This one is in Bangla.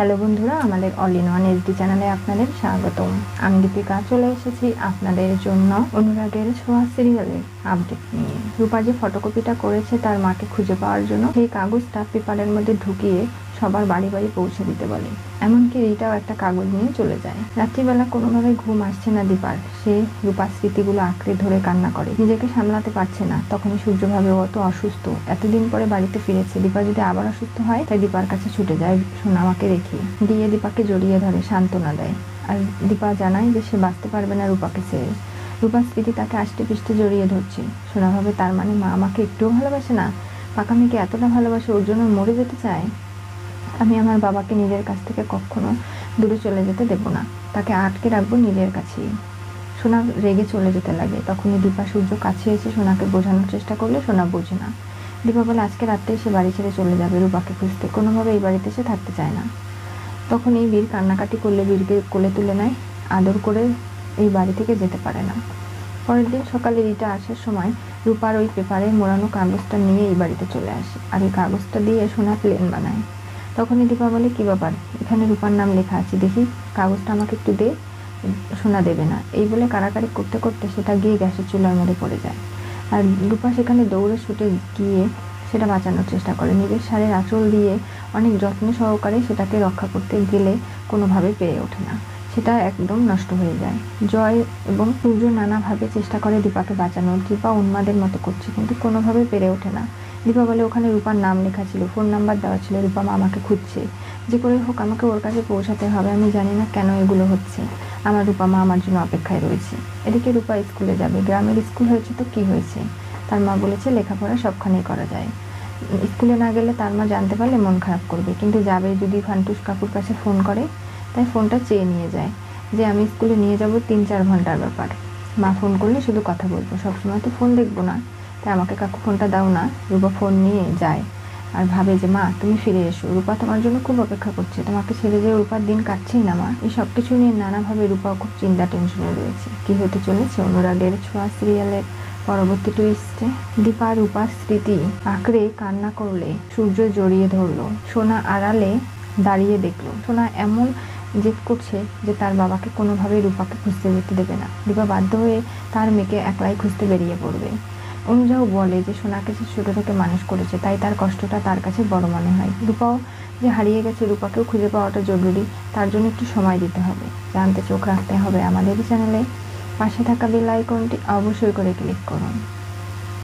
হ্যালো বন্ধুরা, আমাদের অল ইন ওয়ান এইচডি চ্যানেলে আপনাদের স্বাগতম। আমি দীপিকা, চলে এসেছি আপনাদের জন্য অনুরাগের ছোঁয়া সিরিয়ালের আপডেট নিয়ে। রূপা যে ফটোকপিটা করেছে তার মাকে খুঁজে পাওয়ার জন্য সেই কাগজটা পেপারের মধ্যে ঢুকিয়ে সবার বাড়ি বাড়ি পৌঁছে দিতে বলে। এমনকি রিটাও একটা কাগজ নিয়ে চলে যায়। রাত্রিবেলা কোনোভাবে ঘুম আসছে না দীপার। সে রূপার স্মৃতিগুলো আঁকড়ে ধরে কান্না করে। নিজেকে সামলাতে পারছে না। তখনই সূর্য ভাবে ও তো অসুস্থ। এতদিন পরে বাড়িতে ফিরেছে। দীপা যদি আবার অসুস্থ হয়, তাই দীপার কাছে ছুটে যায় সোনামাকে রেখে। দিয়ে দীপাকে জড়িয়ে ধরে সান্ত্বনা দেয়। আর দীপা জানায় যে সে বাঁচতে পারবে না রূপাকে ছেড়ে। রূপার স্মৃতি তাকে আষ্টে পিষ্টে জড়িয়ে ধরছে। সোনাভাবে তার মানে মা আমাকে একটুও ভালোবাসে না? পাকা এতটা ভালোবাসে ওর জন্য মরে যেতে চায়? আমি আমার বাবাকে নিজের কাছ থেকে কখনো দূরে চলে যেতে দেব না। তাকে আটকে রাখব নিজের কাছেই। সোনা রেগে চলে যেতে লাগে। তখনই দীপা সূর্য কাছে এসে সোনাকে বোঝানোর চেষ্টা করলে সোনা বোঝে না। দীপা বলে, আজকে রাত্রে সে বাড়ি ছেড়ে চলে যাবে। রূপাকে খুঁজতে। কোনোভাবে এই বাড়িতে সে থাকতে চায় না। তখন এই বীর কান্নাকাটি করলে বীরকে কোলে তুলে নেয়। আদর করে এই বাড়ি থেকে যেতে পারে না। পরের দিন সকালে রিটা আসার সময় রূপার ওই পেপারে মোড়ানো কাগজটা নিয়ে এই বাড়িতে চলে আসে। আর এই কাগজটা দিয়ে সোনা প্লেন বানায়। তখনই দীপা বলে, কী ব্যাপার? এখানে রূপার নাম লেখা আছে, দেখি কাগজটা আমাকে একটু দে শোনা দেবে না। এই বলে কারাকারি করতে করতে সেটা গিয়ে গ্যাসের চুলার মধ্যে পড়ে যায়। আর রূপা সেখানে দৌড়ে ছুটে গিয়ে সেটা বাঁচানোর চেষ্টা করে। নিজের শাড়ির আঁচল দিয়ে অনেক যত্ন সহকারে সেটাকে রক্ষা করতে গেলে কোনোভাবে পেরে ওঠে না। সেটা একদম নষ্ট হয়ে যায়। জয় এবং সূর্য নানাভাবে চেষ্টা করে দীপাকে বাঁচানোর। দীপা উন্মাদের মতো করছে, কিন্তু কোনোভাবে পেরে ওঠে না। দীপা বলে ওখানে রূপার নাম লেখা ছিল ফোন নাম্বার দেওয়া ছিল, রূপা মা আমাকে খুঁজছে। যে করে হোক, আমাকে ওর কাছে পৌঁছাতে হবে, আমি জানি না কেন এগুলো হচ্ছে। আমার রূপা মা আমার জন্য অপেক্ষায় রয়েছে। এদিকে রূপা স্কুলে যাবে। গ্রামের স্কুল হয়েছে তো কি হয়েছে? তার মা বলেছে, লেখাপড়া সবখানেই করা যায়। স্কুলে না গেলে তার মা জানতে পারলে মন খারাপ করবে। কিন্তু যাবে যদি ফান্টুস কাকুর কাছে ফোন করে, তাই ফোনটা চেয়ে নিয়ে যায়। যে আমি স্কুলে নিয়ে যাব তিন চার ঘণ্টার ব্যাপার। মা ফোন করলে শুধু কথা বলব। সবসময় তো ফোন দেখব না। তাই আমাকে কাকু ফোনটা দাও না। রূপা ফোন নিয়ে যায় আর ভাবে যে, মা, তুমি ফিরে এসো। রূপা তোমার জন্য খুব অপেক্ষা করছে। তোমাকে ছেড়ে যে রূপার দিন কাটছেই না, মা। এই সব কিছু নিয়ে নানাভাবে রূপাও খুব চিন্তা টেনশনে রয়েছে। কি হতে চলেছে? অনুরাগের ছোঁয়া সিরিয়ালের পরবর্তী টুইস্টে দীপা রূপার স্মৃতি আঁকড়ে কান্না করলে সূর্য জড়িয়ে ধরলো। সোনা আড়ালে দাঁড়িয়ে দেখল। সোনা এমন জেদ করছে যে, তার বাবাকে কোনোভাবেই রূপাকে খুঁজতে যেতে দেবে না। দীপা বাধ্য হয়ে তার মেয়েকে একলাই খুঁজতে বেরিয়ে পড়বে। অনুযাও বলে যে সোনাকে সে ছোটো থেকে মানুষ করেছে, তাই তার কষ্টটা তার কাছে বড় মনে হয়। রূপাও যে হারিয়ে গেছে রূপাকেও খুঁজে পাওয়াটা জরুরি, তার জন্য একটু সময় দিতে হবে। জানতে চোখ রাখতে হবে আমাদের চ্যানেলে। পাশে থাকা বেল আইকনটি অবশ্যই করে ক্লিক করুন।